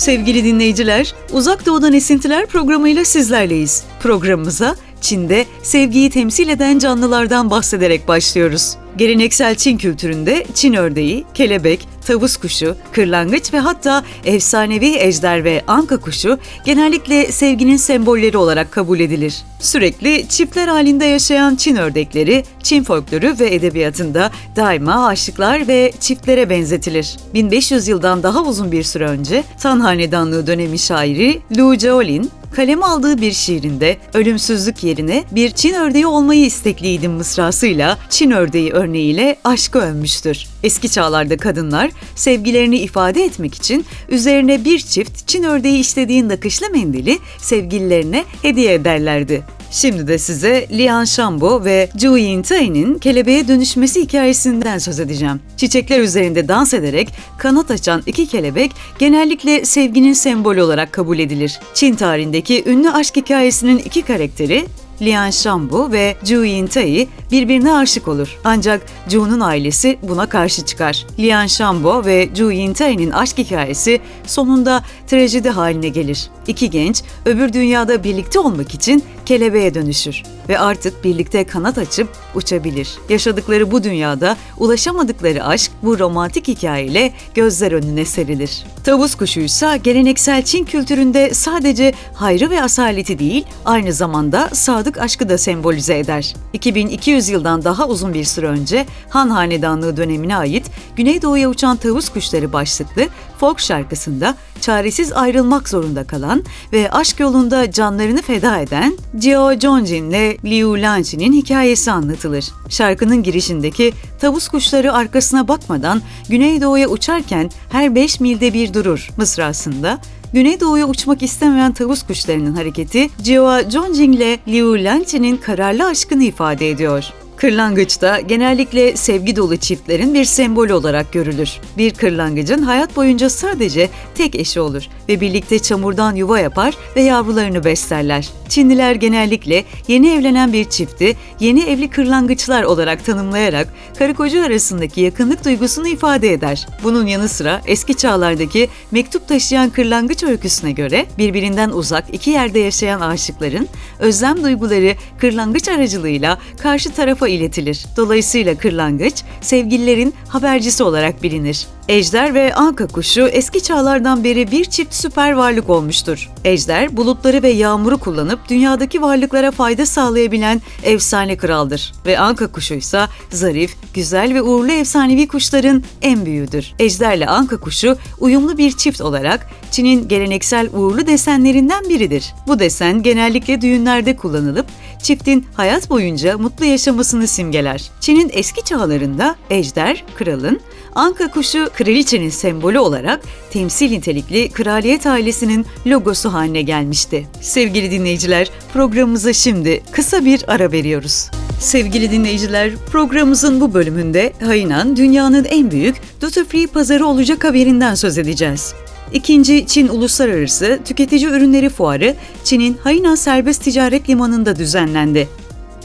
Sevgili dinleyiciler, Uzak Doğu'dan Esintiler programıyla sizlerleyiz. Programımıza Çin'de sevgiyi temsil eden canlılardan bahsederek başlıyoruz. Geleneksel Çin kültüründe Çin ördeği, kelebek, tavus kuşu, kırlangıç ve hatta efsanevi ejder ve anka kuşu genellikle sevginin sembolleri olarak kabul edilir. Sürekli çiftler halinde yaşayan Çin ördekleri, Çin folkloru ve edebiyatında daima aşıklar ve çiftlere benzetilir. 1500 yıldan daha uzun bir süre önce Tan Hanedanlığı dönemi şairi Lu Jiaolin, kaleme aldığı bir şiirinde ölümsüzlük yerine bir Çin ördeği olmayı istekliydim mısrasıyla Çin ördeği örneğiyle aşkı övmüştür. Eski çağlarda kadınlar sevgilerini ifade etmek için üzerine bir çift Çin ördeği işlediği nakışlı mendili sevgililerine hediye ederlerdi. Şimdi de size Lian Shambo ve Zhu Yintai'nin kelebeğe dönüşmesi hikayesinden söz edeceğim. Çiçekler üzerinde dans ederek kanat açan iki kelebek genellikle sevginin sembolü olarak kabul edilir. Çin tarihindeki ünlü aşk hikayesinin iki karakteri Lian Shambu ve Zhu Yintai birbirine aşık olur. Ancak Zhu'nun ailesi buna karşı çıkar. Lian Shambo ve Zhu Yintai'nin aşk hikayesi sonunda trajedi haline gelir. İki genç öbür dünyada birlikte olmak için kelebeğe dönüşür ve artık birlikte kanat açıp uçabilir. Yaşadıkları bu dünyada ulaşamadıkları aşk bu romantik hikayeyle gözler önüne serilir. Tavus kuşu ise geleneksel Çin kültüründe sadece hayrı ve asaleti değil, aynı zamanda sadık aşkı da sembolize eder. 2200 yıldan daha uzun bir süre önce Han Hanedanlığı dönemine ait Güneydoğu'ya uçan tavus kuşları başlıklı folk şarkısında çaresiz ayrılmak zorunda kalan ve aşk yolunda canlarını feda eden Jiao Zhongjin ile Liu Lanqi'nin hikayesi anlatılır. Şarkının girişindeki tavus kuşları arkasına bakmadan Güneydoğu'ya uçarken her 5 milde bir durur mısrasında Güneydoğu'ya uçmak istemeyen tavus kuşlarının hareketi Jiao Zhongjin ile Liu Lanqi'nin kararlı aşkını ifade ediyor. Kırlangıç da genellikle sevgi dolu çiftlerin bir sembolü olarak görülür. Bir kırlangıcın hayat boyunca sadece tek eşi olur ve birlikte çamurdan yuva yapar ve yavrularını beslerler. Çinliler genellikle yeni evlenen bir çifti yeni evli kırlangıçlar olarak tanımlayarak karı koca arasındaki yakınlık duygusunu ifade eder. Bunun yanı sıra eski çağlardaki mektup taşıyan kırlangıç öyküsüne göre birbirinden uzak iki yerde yaşayan aşıkların özlem duyguları kırlangıç aracılığıyla karşı tarafa iletilir. Dolayısıyla kırlangıç sevgililerin habercisi olarak bilinir. Ejder ve anka kuşu eski çağlardan beri bir çift süper varlık olmuştur. Ejder, bulutları ve yağmuru kullanıp dünyadaki varlıklara fayda sağlayabilen efsane kraldır. Ve anka kuşu ise zarif, güzel ve uğurlu efsanevi kuşların en büyüğüdür. Ejderle anka kuşu uyumlu bir çift olarak Çin'in geleneksel uğurlu desenlerinden biridir. Bu desen genellikle düğünlerde kullanılıp çiftin hayat boyunca mutlu yaşamasını simgeler. Çin'in eski çağlarında ejder, kralın, anka kuşu kraliçenin sembolü olarak temsil nitelikli kraliyet ailesinin logosu haline gelmişti. Sevgili dinleyiciler, programımıza şimdi kısa bir ara veriyoruz. Sevgili dinleyiciler, programımızın bu bölümünde Hainan dünyanın en büyük duty free pazarı olacak haberinden söz edeceğiz. İkinci Çin Uluslararası Tüketici Ürünleri Fuarı Çin'in Hainan Serbest Ticaret Limanı'nda düzenlendi.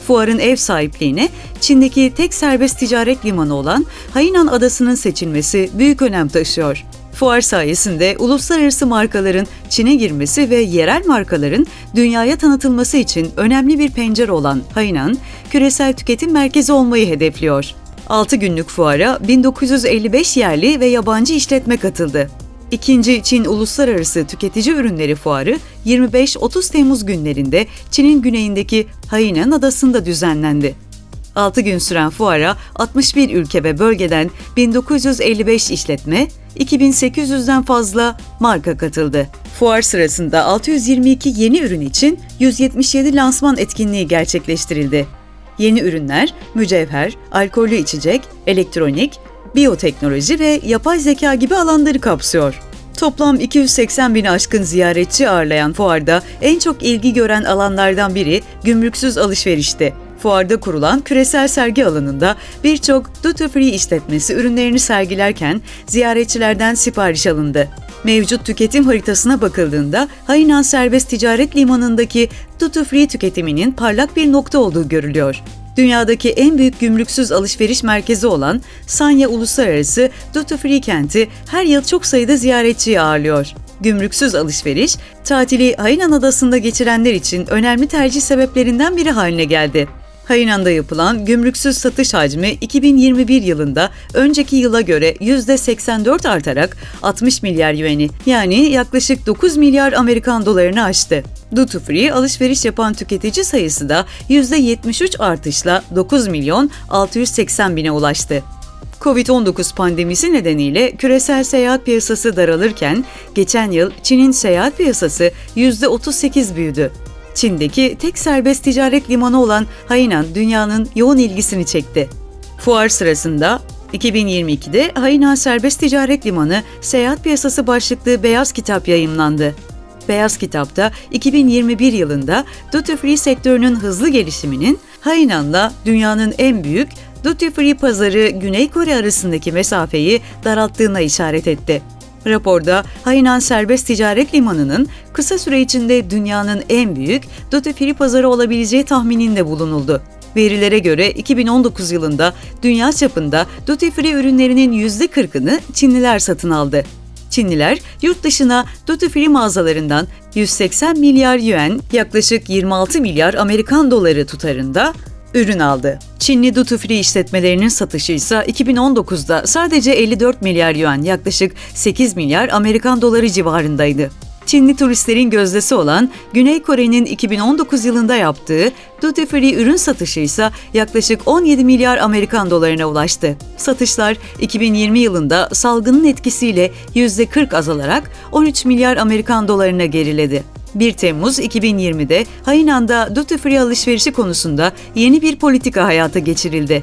Fuarın ev sahipliğine Çin'deki tek serbest ticaret limanı olan Hainan Adası'nın seçilmesi büyük önem taşıyor. Fuar sayesinde uluslararası markaların Çin'e girmesi ve yerel markaların dünyaya tanıtılması için önemli bir pencere olan Hainan, küresel tüketim merkezi olmayı hedefliyor. 6 günlük fuara 1955 yerli ve yabancı işletme katıldı. İkinci Çin Uluslararası Tüketici Ürünleri Fuarı 25-30 Temmuz günlerinde Çin'in güneyindeki Hainan Adası'nda düzenlendi. 6 gün süren fuara 61 ülke ve bölgeden 1955 işletme, 2800'den fazla marka katıldı. Fuar sırasında 622 yeni ürün için 177 lansman etkinliği gerçekleştirildi. Yeni ürünler mücevher, alkollü içecek, elektronik, biyoteknoloji ve yapay zeka gibi alanları kapsıyor. Toplam 280 bin aşkın ziyaretçi ağırlayan fuarda en çok ilgi gören alanlardan biri gümrüksüz alışverişti. Fuarda kurulan küresel sergi alanında birçok duty free işletmesi ürünlerini sergilerken ziyaretçilerden sipariş alındı. Mevcut tüketim haritasına bakıldığında Hainan Serbest Ticaret Limanı'ndaki duty free tüketiminin parlak bir nokta olduğu görülüyor. Dünyadaki en büyük gümrüksüz alışveriş merkezi olan Sanya Uluslararası Duty Free kenti her yıl çok sayıda ziyaretçiyi ağırlıyor. Gümrüksüz alışveriş, tatili Hainan Adası'nda geçirenler için önemli tercih sebeplerinden biri haline geldi. Hainan'da yapılan gümrüksüz satış hacmi 2021 yılında önceki yıla göre %84 artarak 60 milyar yuan'i yani yaklaşık 9 milyar Amerikan dolarını aştı. Duty Free alışveriş yapan tüketici sayısı da %73 artışla 9 milyon 680 bine ulaştı. Covid-19 pandemisi nedeniyle küresel seyahat piyasası daralırken geçen yıl Çin'in seyahat piyasası %38 büyüdü. Çin'deki tek serbest ticaret limanı olan Hainan dünyanın yoğun ilgisini çekti. Fuar sırasında 2022'de Hainan Serbest Ticaret Limanı Seyahat Piyasası başlıklı beyaz kitap yayımlandı. Beyaz Kitap'ta 2021 yılında duty free sektörünün hızlı gelişiminin Hainan'la dünyanın en büyük duty free pazarı Güney Kore arasındaki mesafeyi daralttığına işaret etti. Raporda Hainan Serbest Ticaret Limanı'nın kısa süre içinde dünyanın en büyük duty free pazarı olabileceği tahmininde bulunuldu. Verilere göre 2019 yılında dünya çapında duty free ürünlerinin %40'ını Çinliler satın aldı. Çinliler yurt dışına duty free mağazalarından 180 milyar yuan yaklaşık 26 milyar Amerikan doları tutarında ürün aldı. Çinli duty free işletmelerinin satışı ise 2019'da sadece 54 milyar yuan yaklaşık 8 milyar Amerikan doları civarındaydı. Çinli turistlerin gözdesi olan Güney Kore'nin 2019 yılında yaptığı duty free ürün satışı ise yaklaşık 17 milyar Amerikan dolarına ulaştı. Satışlar 2020 yılında salgının etkisiyle %40 azalarak 13 milyar Amerikan dolarına geriledi. 1 Temmuz 2020'de Hainan'da duty free alışverişi konusunda yeni bir politika hayata geçirildi.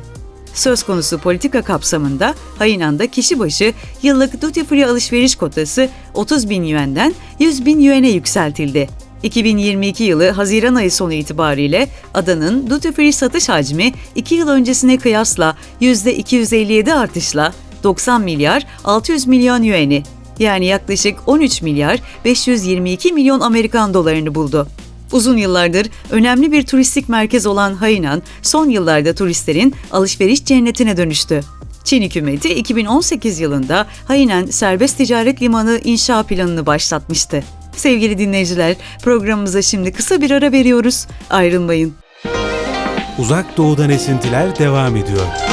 Söz konusu politika kapsamında Hainan'da kişi başı yıllık duty free alışveriş kotası 30 bin yuan'den 100 bin yuan'e yükseltildi. 2022 yılı Haziran ayı sonu itibariyle adanın duty free satış hacmi 2 yıl öncesine kıyasla %257 artışla 90 milyar 600 milyon yuan'i yani yaklaşık 13 milyar 522 milyon Amerikan dolarını buldu. Uzun yıllardır önemli bir turistik merkez olan Hainan, son yıllarda turistlerin alışveriş cennetine dönüştü. Çin hükümeti 2018 yılında Hainan Serbest Ticaret Limanı inşa planını başlatmıştı. Sevgili dinleyiciler, programımıza şimdi kısa bir ara veriyoruz. Ayrılmayın. Uzak Doğu'dan esintiler devam ediyor.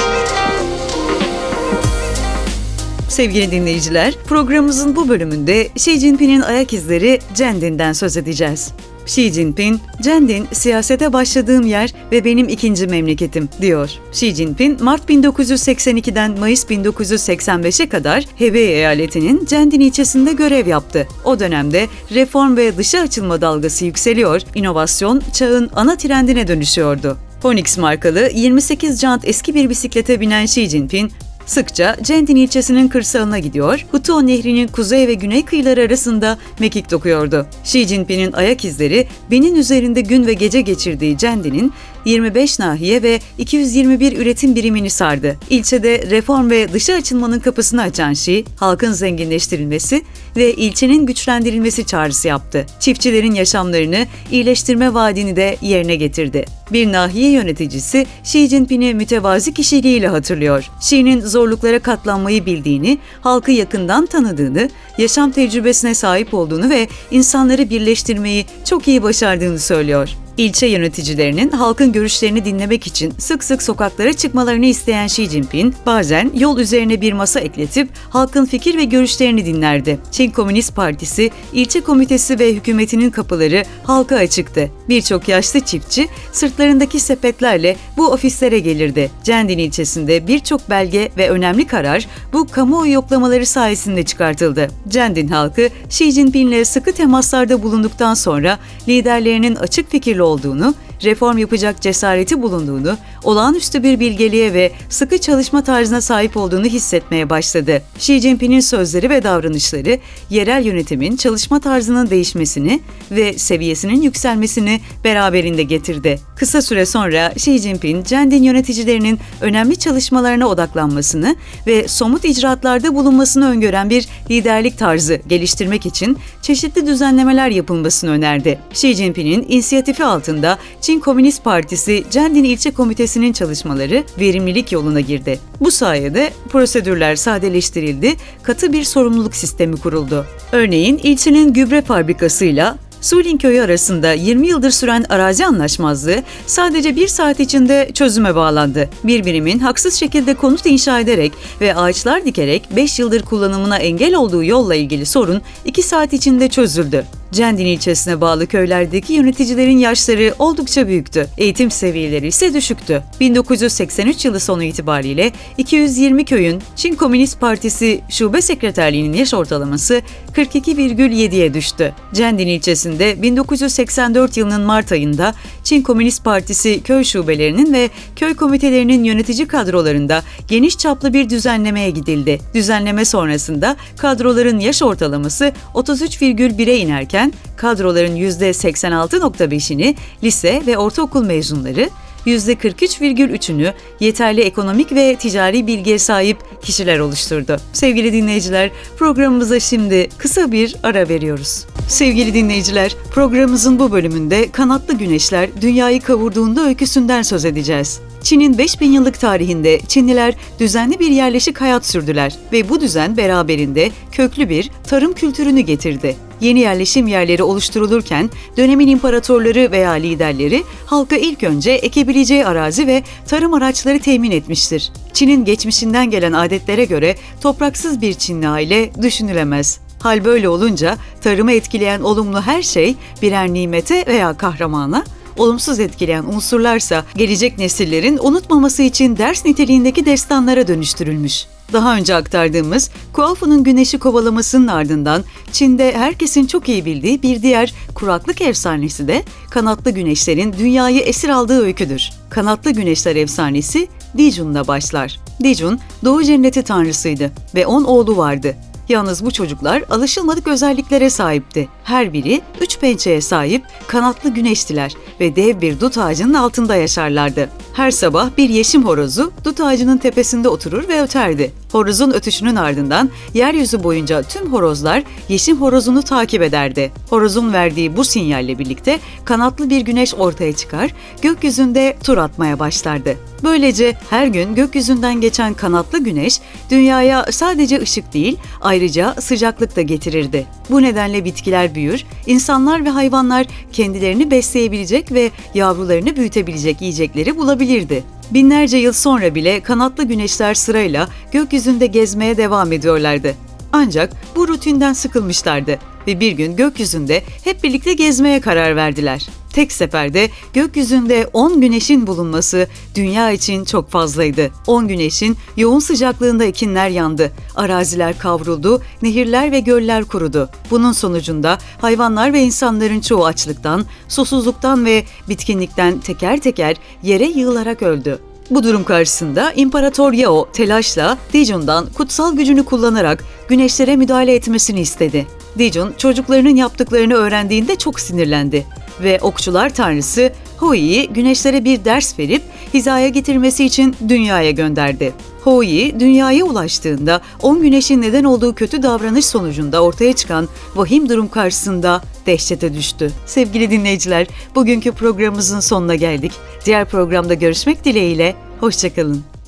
Sevgili dinleyiciler, programımızın bu bölümünde Xi Jinping'in ayak izleri Cendin'den söz edeceğiz. Xi Jinping, Cendin siyasete başladığım yer ve benim ikinci memleketim diyor. Xi Jinping, Mart 1982'den Mayıs 1985'e kadar Hebei eyaletinin Cendin ilçesinde görev yaptı. O dönemde reform ve dışa açılma dalgası yükseliyor, inovasyon çağın ana trendine dönüşüyordu. Phoenix markalı 28 jant eski bir bisiklete binen Xi Jinping, Sıkça Cendin ilçesinin kırsalına gidiyor, Hutun Nehri'nin kuzey ve güney kıyıları arasında mekik dokuyordu. Xi Jinping'in ayak izleri binin üzerinde gün ve gece geçirdiği Cendin'in 25 nahiye ve 221 üretim birimini sardı. İlçede reform ve dışa açılmanın kapısını açan Xi, halkın zenginleştirilmesi ve ilçenin güçlendirilmesi çağrısı yaptı. Çiftçilerin yaşamlarını iyileştirme vaadini de yerine getirdi. Bir nahiye yöneticisi Xi Jinping'i mütevazi kişiliğiyle hatırlıyor. Xi'nin zorluklara katlanmayı bildiğini, halkı yakından tanıdığını, yaşam tecrübesine sahip olduğunu ve insanları birleştirmeyi çok iyi başardığını söylüyor. İlçe yöneticilerinin halkın görüşlerini dinlemek için sık sık sokaklara çıkmalarını isteyen Xi Jinping, bazen yol üzerine bir masa ekletip halkın fikir ve görüşlerini dinlerdi. Çin Komünist Partisi, ilçe komitesi ve hükümetinin kapıları halka açıktı. Birçok yaşlı çiftçi sırtlarındaki sepetlerle bu ofislere gelirdi. Cendin ilçesinde birçok belge ve önemli karar bu kamuoyu yoklamaları sayesinde çıkartıldı. Cendin halkı Xi Jinping'le sıkı temaslarda bulunduktan sonra liderlerinin açık fikirli olduğunu, reform yapacak cesareti bulunduğunu, olağanüstü bir bilgeliğe ve sıkı çalışma tarzına sahip olduğunu hissetmeye başladı. Xi Jinping'in sözleri ve davranışları yerel yönetimin çalışma tarzının değişmesini ve seviyesinin yükselmesini beraberinde getirdi. Kısa süre sonra Xi Jinping, Cendin yöneticilerinin önemli çalışmalarına odaklanmasını ve somut icraatlarda bulunmasını öngören bir liderlik tarzı geliştirmek için çeşitli düzenlemeler yapılmasını önerdi. Xi Jinping'in inisiyatifi altında Çin Çin Komünist Partisi Cendin İlçe Komitesi'nin çalışmaları verimlilik yoluna girdi. Bu sayede prosedürler sadeleştirildi, katı bir sorumluluk sistemi kuruldu. Örneğin ilçenin gübre fabrikasıyla Sulin köyü arasında 20 yıldır süren arazi anlaşmazlığı sadece bir saat içinde çözüme bağlandı. Bir birimin haksız şekilde konut inşa ederek ve ağaçlar dikerek 5 yıldır kullanımına engel olduğu yolla ilgili sorun 2 saat içinde çözüldü. Cendin ilçesine bağlı köylerdeki yöneticilerin yaşları oldukça büyüktü. Eğitim seviyeleri ise düşüktü. 1983 yılı sonu itibariyle 220 köyün Çin Komünist Partisi şube sekreterliğinin yaş ortalaması 42,7'ye düştü. Cendin ilçesinde 1984 yılının Mart ayında Çin Komünist Partisi köy şubelerinin ve köy komitelerinin yönetici kadrolarında geniş çaplı bir düzenlemeye gidildi. Düzenleme sonrasında kadroların yaş ortalaması 33,1'e inerken kadroların %86,5'ini lise ve ortaokul mezunları, %43,3'ünü yeterli ekonomik ve ticari bilgiye sahip kişiler oluşturdu. Sevgili dinleyiciler, programımıza şimdi kısa bir ara veriyoruz. Sevgili dinleyiciler, programımızın bu bölümünde kanatlı güneşler dünyayı kavurduğunda öyküsünden söz edeceğiz. Çin'in 5000 yıllık tarihinde Çinliler düzenli bir yerleşik hayat sürdüler ve bu düzen beraberinde köklü bir tarım kültürünü getirdi. Yeni yerleşim yerleri oluşturulurken dönemin imparatorları veya liderleri halka ilk önce ekebileceği arazi ve tarım araçları temin etmiştir. Çin'in geçmişinden gelen adetlere göre topraksız bir Çinli aile düşünülemez. Hal böyle olunca tarımı etkileyen olumlu her şey birer nimete veya kahramana, olumsuz etkileyen unsurlarsa gelecek nesillerin unutmaması için ders niteliğindeki destanlara dönüştürülmüş. Daha önce aktardığımız Kuafu'nun güneşi kovalamasının ardından Çin'de herkesin çok iyi bildiği bir diğer kuraklık efsanesi de kanatlı güneşlerin dünyayı esir aldığı öyküdür. Kanatlı güneşler efsanesi Dijun'la başlar. Dijun, Doğu cenneti tanrısıydı ve on oğlu vardı. Yalnız bu çocuklar alışılmadık özelliklere sahipti. Her biri üç pençeye sahip kanatlı güneştiler ve dev bir dut ağacının altında yaşarlardı. Her sabah bir yeşim horozu dut ağacının tepesinde oturur ve öterdi. Horozun ötüşünün ardından yeryüzü boyunca tüm horozlar yeşim horozunu takip ederdi. Horozun verdiği bu sinyalle birlikte kanatlı bir güneş ortaya çıkar, gökyüzünde tur atmaya başlardı. Böylece her gün gökyüzünden geçen kanatlı güneş dünyaya sadece ışık değil, ayrıca sıcaklık da getirirdi. Bu nedenle bitkiler büyür, insanlar ve hayvanlar kendilerini besleyebilecek ve yavrularını büyütebilecek yiyecekleri bulabilirdi. Binlerce yıl sonra bile kanatlı güneşler sırayla gökyüzünde gezmeye devam ediyorlardı. Ancak bu rutinden sıkılmışlardı ve bir gün gökyüzünde hep birlikte gezmeye karar verdiler. Tek seferde gökyüzünde 10 güneşin bulunması dünya için çok fazlaydı. 10 güneşin yoğun sıcaklığında ekinler yandı, araziler kavruldu, nehirler ve göller kurudu. Bunun sonucunda hayvanlar ve insanların çoğu açlıktan, susuzluktan ve bitkinlikten teker teker yere yığılarak öldü. Bu durum karşısında İmparator Yao telaşla Dijun'dan kutsal gücünü kullanarak güneşlere müdahale etmesini istedi. Dijun çocuklarının yaptıklarını öğrendiğinde çok sinirlendi ve okçular tanrısı Hoi'yi güneşlere bir ders verip hizaya getirmesi için dünyaya gönderdi. Hoi dünyaya ulaştığında 10 güneşin neden olduğu kötü davranış sonucunda ortaya çıkan vahim durum karşısında dehşete düştü. Sevgili dinleyiciler, bugünkü programımızın sonuna geldik. Diğer programda görüşmek dileğiyle, hoşçakalın.